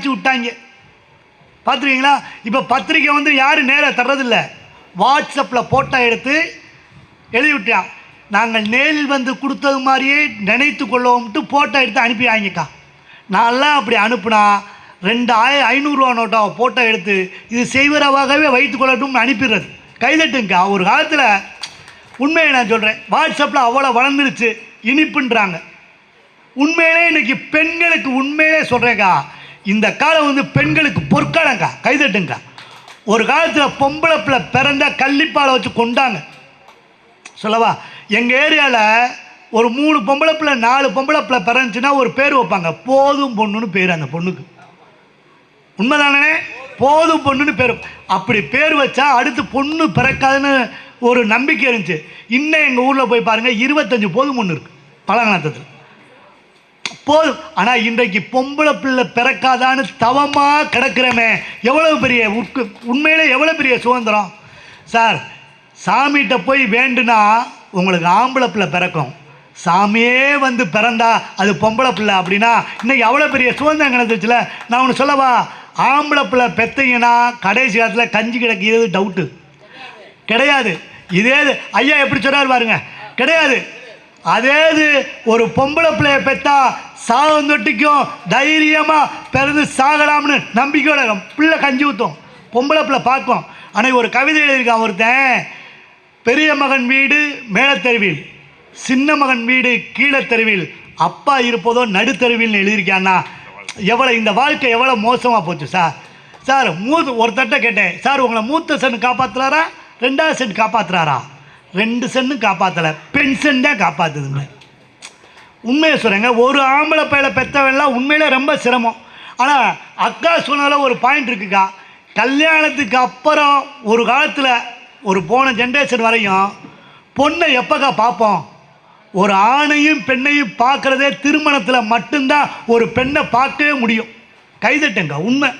அடித்து விட்டாங்க. பார்த்துருக்கீங்களா? இப்போ பத்திரிக்கை வந்து யாரும் நேராக தர்றதில்ல. வாட்ஸ்அப்பில் ஃபோட்டோ எடுத்து எழுதி விட்டான் நாங்கள் நேரில் வந்து கொடுத்தது மாதிரியே நினைத்து கொள்ளோம்ட்டு ஃபோட்டோ எடுத்து அனுப்பி வாங்கிக்கா நான்லாம் அப்படி அனுப்புனா ரெண்டு ஆய ஐநூறுரூவா நோட்டா ஃபோட்டோ எடுத்து இது செய்வரவாகவே வைத்து கொள்ளட்டும்னு அனுப்பிடுறது. கைதட்டுங்கக்கா. ஒரு காலத்தில் உண்மையை நான் சொல்கிறேன் வாட்ஸ்அப்பில் அவ்வளோ வளர்ந்துருச்சு. இனிப்புன்றாங்க. உண்மையிலே இன்னைக்கு பெண்களுக்கு உண்மையிலே சொல்கிறேன்க்கா இந்த காலம் வந்து பெண்களுக்கு பொற்காலங்க கைதட்டுங்க. ஒரு காலத்தில் பொம்பளை பிள்ளை பிறந்த கள்ளிப்பாலை வச்சு கொண்டாங்க. சொல்லவா? எங்கள் ஏரியாவில் ஒரு மூணு பொம்பளை பிள்ளை நாலு பொம்பளை பிள்ளை பிறந்துச்சுன்னா ஒரு பேர் வைப்பாங்க. போதும் பொண்ணுன்னு பேர் அந்த பொண்ணுக்கு. உண்மைதானே? போதும் பொண்ணுன்னு பேர். அப்படி பேர் வச்சா அடுத்து பொண்ணு பிறக்காதுன்னு ஒரு நம்பிக்கை இருந்துச்சு. இன்னும் எங்கள் ஊரில் போய் பாருங்கள் இருபத்தஞ்சி போதும் பொண்ணு இருக்குது பழங்காலத்தில். போதும் ஆனால் இன்றைக்கு பொம்பளை பிள்ளை பிறக்காதான்னு தவமாக கிடக்கிறமே. எவ்வளவு பெரிய உட்கு உண்மையிலே எவ்வளோ பெரிய சுதந்திரம்? சார் சாமிகிட்ட போய் வேண்டுனா உங்களுக்கு ஆம்பளை பிள்ளை பிறக்கும். சாமியே வந்து பிறந்தா அது பொம்பளை பிள்ளை அப்படின்னா இன்னைக்கு எவ்வளோ பெரிய சுதந்திரம் கிடந்துச்சுல நான் ஒன்று சொல்லவா? ஆம்பளை பிள்ளை பெத்தீங்கன்னா கடைசி காலத்தில் கஞ்சி கிடக்கிறது டவுட்டு கிடையாது. இதே ஐயா எப்படி சொல்கிறார் பாருங்க. கிடையாது. அதே இது ஒரு பொம்பளை பிள்ளைய பெத்தா சாகந்தொட்டிக்கும் தைரியமாக பிறந்து சாகலாம்னு நம்பிக்கையோட பிள்ளை கஞ்சி ஊற்றும் பொம்பளை பிள்ளை பார்க்கும். ஆனால் ஒரு கவிதை எழுதியிருக்கான் ஒருத்தன். பெரிய மகன் வீடு மேலத்தெருவில். சின்ன மகன் வீடு கீழத்தெருவில். அப்பா இருப்பதோ நடுத்தெருவில்னு எழுதியிருக்கான்னா எவ்வளோ இந்த வாழ்க்கை எவ்வளோ மோசமாக போச்சு சார்? சார் மூத்த ஒருத்தட்ட கேட்டேன். சார் உங்களை மூத்த சன் காப்பாற்றுறாரா ரெண்டாவது சன் காப்பாற்றுறாரா ரெண்டு சென்னு காப்பாற்றலை பென்ஷன் தான் காப்பாற்றுதுங்க உண்மையை சொல்கிறேங்க ஒரு ஆம்பளை பையலை பெற்றவெல்லாம் உண்மையிலே ரொம்ப சிரமம். ஆனால் அக்கா சொன்னால ஒரு பாயிண்ட் இருக்குக்கா. கல்யாணத்துக்கு அப்புறம் ஒரு காலத்தில் ஒரு போன ஜென்ரேஷன் வரையும் பொண்ணை எப்போக்கா பார்ப்போம்? ஒரு ஆணையும் பெண்ணையும் பார்க்குறதே திருமணத்தில் மட்டும்தான் ஒரு பெண்ணை பார்க்கவே முடியும். கைதட்டுங்க உண்மை.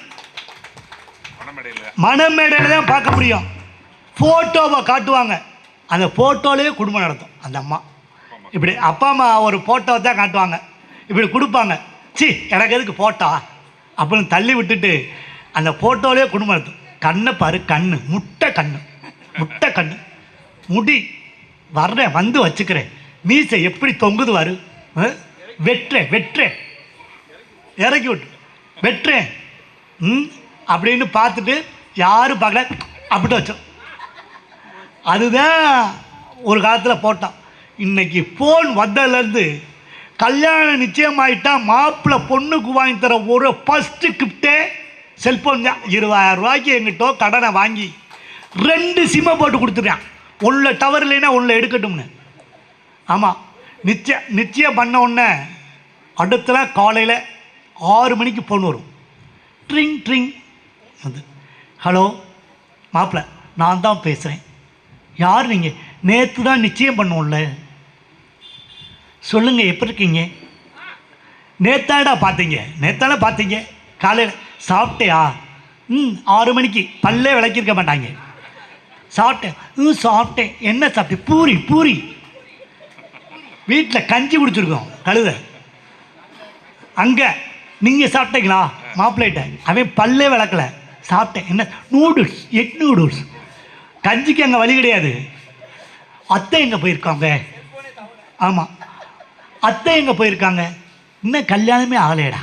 மணமேடையில் தான் பார்க்க முடியும். ஃபோட்டோவை காட்டுவாங்க. அந்த ஃபோட்டோலேயே குடும்பம் நடத்தும். அந்த அம்மா. இப்படி அப்பா அம்மா ஒரு ஃபோட்டோவை தான் காட்டுவாங்க. இப்படி கொடுப்பாங்க. சி எனக்கு எதுக்கு ஃபோட்டோ அப்படின்னு தள்ளி விட்டுட்டு அந்த ஃபோட்டோலேயே குடும்பம் நடத்தும். கண்ணை பாரு கண்ணு. முட்டை கண்ணு. முட்டை கண்ணு. முடி வர்றேன் வந்து வச்சுக்கிறேன். மீசை எப்படி தொங்குது வரு ஆ? வெட்டுறேன் வெட்டுறேன். இறக்கி விட்டு. வெட்டுறேன். ம்? அப்படின்னு பார்த்துட்டு யாரும் பார்க்கல. அப்படி வச்சோம். அதுதான் ஒரு காலத்தில் போட்டான். இன்றைக்கி ஃபோன் வந்ததுலேருந்து கல்யாணம் நிச்சயமாயிட்டா மாப்பிள்ளை பொண்ணுக்கு வாங்கி தர ஒரு ஃபஸ்ட்டு கிஃப்டே செல்ஃபோன் தான். இருபதாயிரம் ரூபாய்க்கு எங்கிட்டோ கடனை வாங்கி ரெண்டு சிம்மை போட்டு கொடுத்துட்டான். ஒன்றில் டவர் இல்லைன்னா ஒன்றில் எடுக்கட்டும்னு. ஆமாம் நிச்சயம் நிச்சயம் பண்ண உடனே அடுத்தல காலையில் ஆறு மணிக்கு ஃபோன் வரும். ட்ரிங் ட்ரிங் அது ஹலோ மாப்பிள்ள நான் தான் பேசுகிறேன் யார் நீங்கள் நேற்று தான் நிச்சயம் பண்ணுவோம்ல. சொல்லுங்கள் எப்படி இருக்கீங்க? நேத்தாடா பார்த்தீங்க. நேத்தாடா பார்த்தீங்க. காலையில் சாப்பிட்டியா? ம் ஆறு மணிக்கு. பல்லே விளக்கியிருக்க மாட்டாங்க. சாப்பிட்டேன். ம் சாப்பிட்டேன். என்ன சாப்பிட்டேன் பூரி பூரி. வீட்டில் கஞ்சி குடிச்சிருக்கோம். கழுத. அங்கே. நீங்கள் சாப்பிட்டீங்களா? மாப்பிள்ளைகிட்ட. அவன் பல்லே விளக்கல. சாப்பிட்டேன். என்ன? நூடுல்ஸ். Egg noodles. கஞ்சிக்கு அங்கே வழி கிடையாது. அத்தை எங்கே போயிருக்காங்க? ஆமாம் அத்தை எங்கே போயிருக்காங்க? இன்னும் கல்யாணமே ஆகலையடா.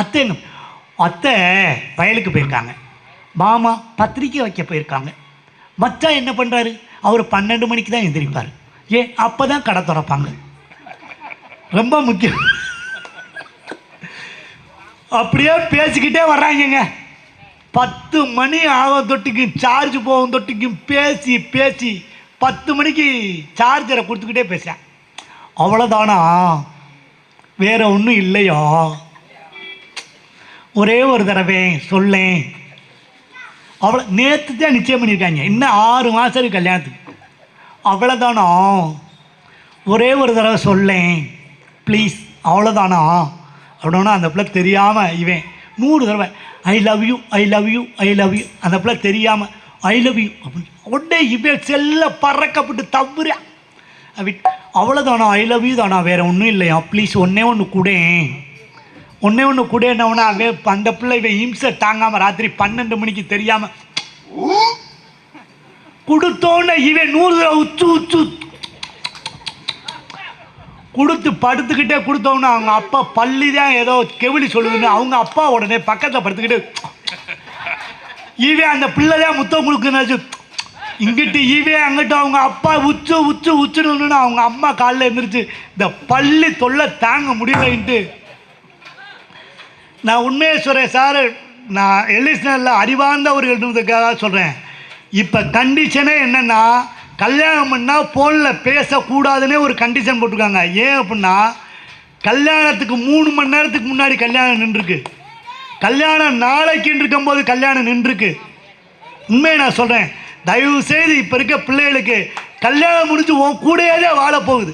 அத்தை எங்க அத்தை வயலுக்கு போயிருக்காங்க. மாமா பத்திரிக்கை வைக்க போயிருக்காங்க. மச்சான் என்ன பண்ணுறாரு அவர் பன்னெண்டு மணிக்கு தான் எந்திரிப்பார். ஏன் அப்போ தான் கடை திறப்பாங்க. ரொம்ப முக்கியம். அப்படியே பேசிக்கிட்டே வர்றாங்கங்க. பத்து மணி ஆகும் தொட்டிக்கும் சார்ஜ் போகும் தொட்டிக்கும் பேசி பேசி பத்து மணிக்கு சார்ஜரை கொடுத்துக்கிட்டே பேசுகிறேன் அவ்வளோதானா வேற ஒன்றும் இல்லையோ? ஒரே ஒரு தடவை சொல்லேன். அவ்வளோ நேற்று தான் நிச்சயம் பண்ணியிருக்காங்க. இன்னும் ஆறு மாதம் இருக்கு கல்யாணத்துக்கு. அவ்வளோதானா ஒரே ஒரு தடவை சொல்லேன். ப்ளீஸ் அவ்வளோதானா அப்படின்னா அந்த பிள்ளை தெரியாமல் இவன் நூறு தடவை I love you I love you I love you அந்த பிள்ளை தெரியாமல் ஐ லவ் யூ அப்படின்னு உடனே இவன் செல்ல பறக்கப்பட்டு தவுறா. அவ அவ்வளோதானா ஐ லவ் யூ தானா வேறு ஒன்றும் இல்லையா? ப்ளீஸ் ஒன்றே ஒன்று கூட. ஒன்றே ஒன்று கூட என்னவனா அந்த பிள்ளை இவன் இம்சை தாங்காமல் ராத்திரி பன்னெண்டு மணிக்கு தெரியாமல் கொடுத்தோன்னே இவன் நூறு உச்சு உச்சு கொடுத்து படுத்துக்கிட்டே கொடுத்தோம்னா அவங்க அப்பா பள்ளி தான் ஏதோ கெவிலி சொல்லுதுன்னு அவங்க அப்பா உடனே பக்கத்தில் படுத்துக்கிட்டு இவன் அந்த பிள்ளை தான் முத்தம் கொடுக்குன்னு இங்கிட்டு இவன் அங்கிட்டு அவங்க அப்பா உச்சு உச்சு உச்சுன்னு அவங்க அம்மா காலைல எழுந்திரிச்சு இந்த பள்ளி தொல்லை தாங்க முடியலன்ட்டு. நான் உண்மையை சொல்கிறேன் சார் நான் எலிஸ்னரில் அறிவார்ந்தவர்கள் சொல்கிறேன் இப்போ கண்டிஷனே என்னென்னா கல்யாணம் பண்ணால் ஃபோனில் பேசக்கூடாதுன்னே ஒரு கண்டிஷன் போட்டிருக்காங்க. ஏன் அப்படின்னா கல்யாணத்துக்கு மூணு மணி நேரத்துக்கு முன்னாடி கல்யாணம் நின்றுருக்கு. கல்யாணம் நாளைக்குன்னு இருக்கும்போது கல்யாணம் நின்றுருக்கு. உண்மையை நான் சொல்கிறேன் தயவு செய்து இப்போ இருக்க பிள்ளைகளுக்கு கல்யாணம் முடிஞ்சு உன் கூடயே தான் வாழ போகுது.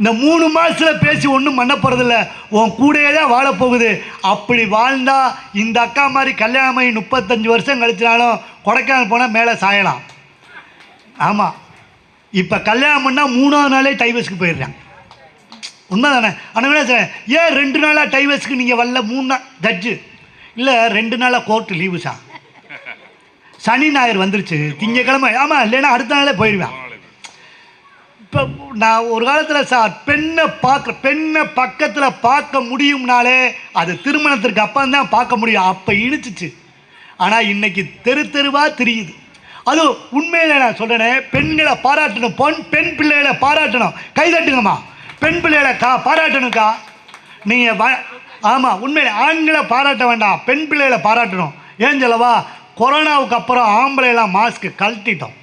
இந்த மூணு மாதத்தில் பேசி ஒன்றும் பண்ண போகிறதில்ல உன் கூடயே தான் வாழ போகுது. அப்படி வாழ்ந்தால் இந்த அக்கா மாதிரி கல்யாணம் ஆகி முப்பத்தஞ்சு வருஷம் கழிச்சினாலும் கொடைக்கானல் போனால் மேலே சாயலாம். ஆமாம் இப்போ கல்யாணம் பண்ணால் மூணாவது நாளே டைவர்ஸ்க்கு போயிடுறாங்க. உண்மை தானே ஆனால் சார் ஏன் ரெண்டு நாளாக டைவர்ஸ்க்கு நீங்கள் வரல? மூணு நாள் ஜட்ஜு இல்லை ரெண்டு நாளாக கோர்ட்டு லீவு சார் சனி ஞாயிறு வந்துருச்சு. திங்கக்கிழமை. ஆமாம் இல்லைன்னா அடுத்த நாளே போயிடுவேன். இப்போ நான் ஒரு காலத்தில் சார் பெண்ணை பார்க்க பெண்ணை பக்கத்தில் பார்க்க முடியும்னாலே அது திருமணத்திற்கு அப்புறம் தான் பார்க்க முடியும். அப்போ இனிச்சிச்சு. ஆனால் இன்னைக்கு தெரு தெருவாக தெரியுது. அது உண்மையில நான் சொல்கிறேனே பெண்களை பாராட்டணும். பொன் பெண் பிள்ளைகளை பாராட்டணும். கைதட்டுங்கம்மா பெண் பிள்ளைகளை கா பாராட்டணுக்கா நீங்கள் வ ஆமாம் உண்மையில ஆண்களை பாராட்ட வேண்டாம் பெண் பிள்ளைகளை பாராட்டணும். ஏன் சொல்லவா? கொரோனாவுக்கு அப்புறம் ஆம்பளைலாம் மாஸ்க்கு கழட்டிட்டோம்.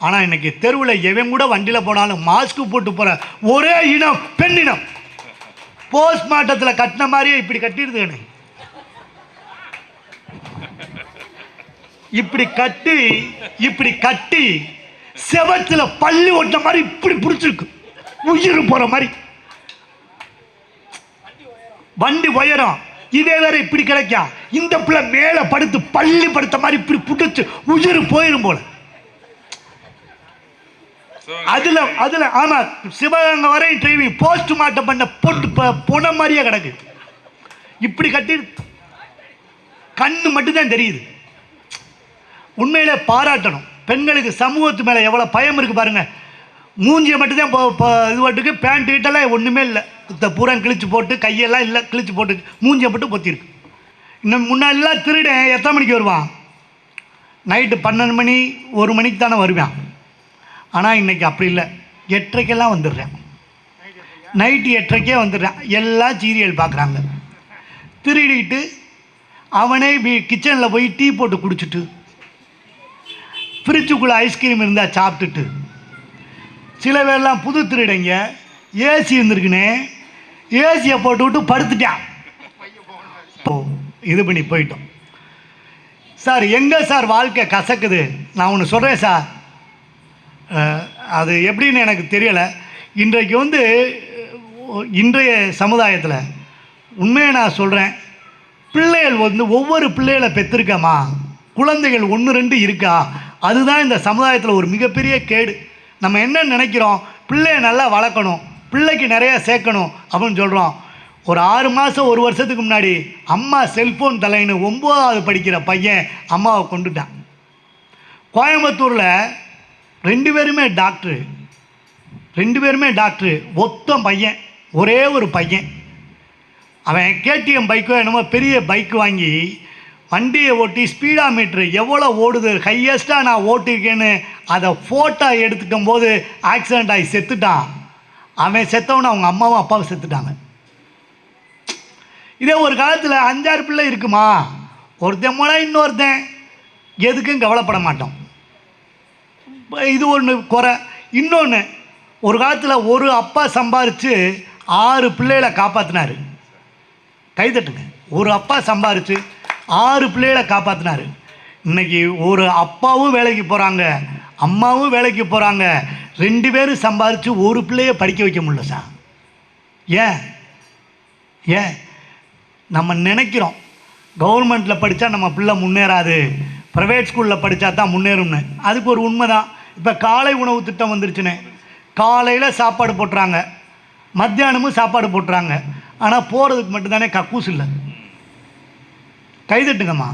ஆனால் இன்னைக்கு தெருவில் எவன் கூட வண்டியில் போனாலும் மாஸ்க்கு போட்டு போகிற ஒரே இனம் பெண்ணினம் போஸ்ட்மார்ட்டத்தில் கட்டின மாதிரியே இப்படி கட்டிடுது எனக்கு இப்படி கட்டி இப்படி கட்டி செவத்துல பள்ளி ஓட்ட மாதிரி இப்படி பிடிச்சிருக்கு. உயிர் போற மாதிரி. வண்டி உயரம். இதே வேற இப்படி கிடைக்கா. இந்த பிள்ளை மேல படுத்து பள்ளி படுத்த மாதிரி இப்படி புடிச்சு உயிர் போயிடும் போல. அதுல அதுல ஆமா சிவகங்கை வரையும் டிரைவிங் போஸ்ட் மார்ட்டம் பண்ண போட்டு ப- பொண மாதிரியே கிடக்கு. இப்படி கட்டி கண்ணு மட்டும்தான் தெரியுது. உண்மையிலே பாராட்டணும். பெண்களுக்கு சமூகத்து மேலே எவ்வளோ பயம் இருக்குது பாருங்கள் மூஞ்சியை மட்டும்தான் இப்போ இது பாட்டுக்கு பேண்ட் கிட்டலாம் ஒன்றுமே இல்லை. இந்த பூரம் கிழிச்சு போட்டு கையெல்லாம் இல்லை கிழிச்சு போட்டு மூஞ்சியை மட்டும் பொத்திருக்கு இன்னும் முன்னாடிலாம் திருடன் எத்தனை மணிக்கு வருவான்? நைட்டு பன்னெண்டு மணி ஒரு மணிக்கு தானே வருவான். ஆனால் இன்னைக்கு அப்படி இல்லை. எட்டரைக்கெல்லாம் வந்துடுறேன். நைட்டு எட்டரைக்கே வந்துடுறேன். எல்லாம் சீரியல் பார்க்குறாங்க திருடிட்டு அவனே கிச்சனில் போய் டீ போட்டு குடிச்சிட்டு ஃப்ரிட்ஜுக்குள்ளே ஐஸ்கிரீம் இருந்தால் சாப்பிட்டுட்டு. சில பேர்லாம் புது திருடைங்க ஏசி இருந்திருக்குன்னு ஏசியை போட்டு விட்டு படுத்துட்டான். இது பண்ணி போயிட்டோம். சார் எங்கே சார் வாழ்க்கை கசக்குது? நான் ஒன்று சொல்கிறேன் சார். அது எப்படின்னு எனக்கு தெரியலை. இன்றைக்கு வந்து இன்றைய சமுதாயத்தில் உண்மையை நான் சொல்கிறேன் பிள்ளைகள் வந்து ஒவ்வொரு பிள்ளைகளை பெற்றிருக்கமா? குழந்தைகள் ஒன்று ரெண்டு இருக்கா? அதுதான் இந்த சமுதாயத்தில் ஒரு மிகப்பெரிய கேடு. நம்ம என்ன நினைக்கிறோம்? பிள்ளைய நல்லா வளர்க்கணும். பிள்ளைக்கு நிறையா சேர்க்கணும் அப்படின்னு சொல்கிறோம் ஒரு ஆறு மாதம் ஒரு வருஷத்துக்கு முன்னாடி அம்மா செல்ஃபோன் தலைன்னு ஒம்போதாவது படிக்கிற பையன் அம்மாவை கொண்டுட்டான். கோயம்புத்தூரில் ரெண்டு பேருமே டாக்டரு. ரெண்டு பேருமே டாக்டரு. ஒத்த பையன். ஒரே ஒரு பையன். அவன் கேடிஎம் பைக்கோ என்னமோ பெரிய பைக் வாங்கி வண்டியை ஓட்டி ஸ்பீடா மீட்ரு எவ்வளோ ஓடுது ஹையஸ்ட்டாக நான் ஓட்டிருக்கேன்னு அதை ஃபோட்டோ எடுத்துக்கும் போது ஆக்சிடெண்ட் ஆகி செத்துட்டான். அவன் செத்தவன அவங்க அம்மாவும் அப்பாவும் செத்துட்டாங்க. இதே ஒரு காலத்தில் அஞ்சாறு பிள்ளை இருக்குமா? ஒருத்தன் மூலம் இன்னொருத்தன். எதுக்கும் கவலைப்பட மாட்டோம். இது ஒன்று குறை. இன்னொன்று ஒரு காலத்தில் ஒரு அப்பா சம்பாரித்து ஆறு பிள்ளைகளை காப்பாற்றினார் கைதட்டுங்க ஒரு அப்பா சம்பாரித்து ஆறு பிள்ளைகளை காப்பாற்றினாரு இன்னைக்கு ஒரு அப்பாவும் வேலைக்கு போகிறாங்க அம்மாவும் வேலைக்கு போகிறாங்க ரெண்டு பேரும் சம்பாரித்து ஒரு பிள்ளைய படிக்க வைக்க முடியல சார். ஏன்? ஏன்? நம்ம நினைக்கிறோம். கவர்மெண்ட்டில் படித்தா நம்ம பிள்ளை முன்னேறாது. ப்ரைவேட் ஸ்கூலில் படித்தா தான் முன்னேறும்னு. அதுக்கு ஒரு உண்மை தான் இப்போ காலை உணவு திட்டம் வந்துருச்சுன்னு. காலையில் சாப்பாடு போட்டுறாங்க. மத்தியானமும் சாப்பாடு போட்டுறாங்க. ஆனால் போகிறதுக்கு மட்டும்தானே கக்கூஸ் இல்லை. கைதட்டுங்கம்மா